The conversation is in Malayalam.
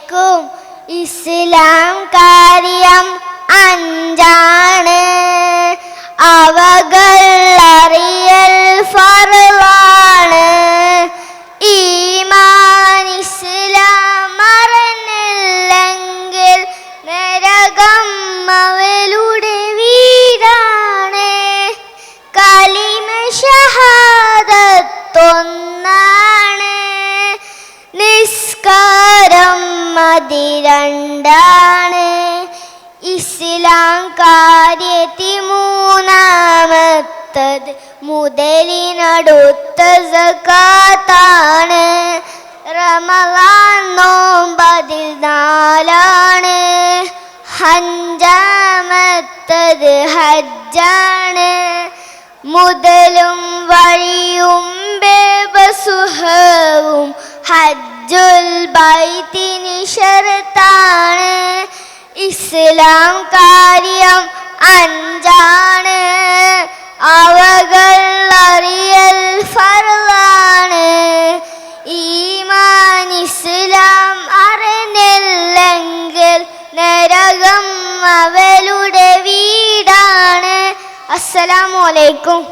അലൈക്കും ഇസ്ലാം കാര്യം അഞ്ചാണ് നിസ്കാരം മതിരണ്ടാണ് ഇസ്ലാം കാര്യത്തി മൂന്നാമത്തത്. മുതലിനടുത്ത സക്കാത്താണ് റമലാൻ നോമ്പതിൽ നാലാണ്. ഹഞ്ചാമത്തത് ഹജ്ജാണ്. മുതലും വഴിയും ബേബസുഹവും ഹജ്ജുൽ ബൈത്തിന് ഇസ്ലാം കാര്യം അഞ്ചാണ്. അവകൾ അറിയൽ ഫർളാണ് ഈമാൻ ഇസ്ലാം അറിഞ്ഞില്ലെങ്കിൽ നരകം അവളുടെ വീടാണ്. അസ്സലാമു അലൈക്കും.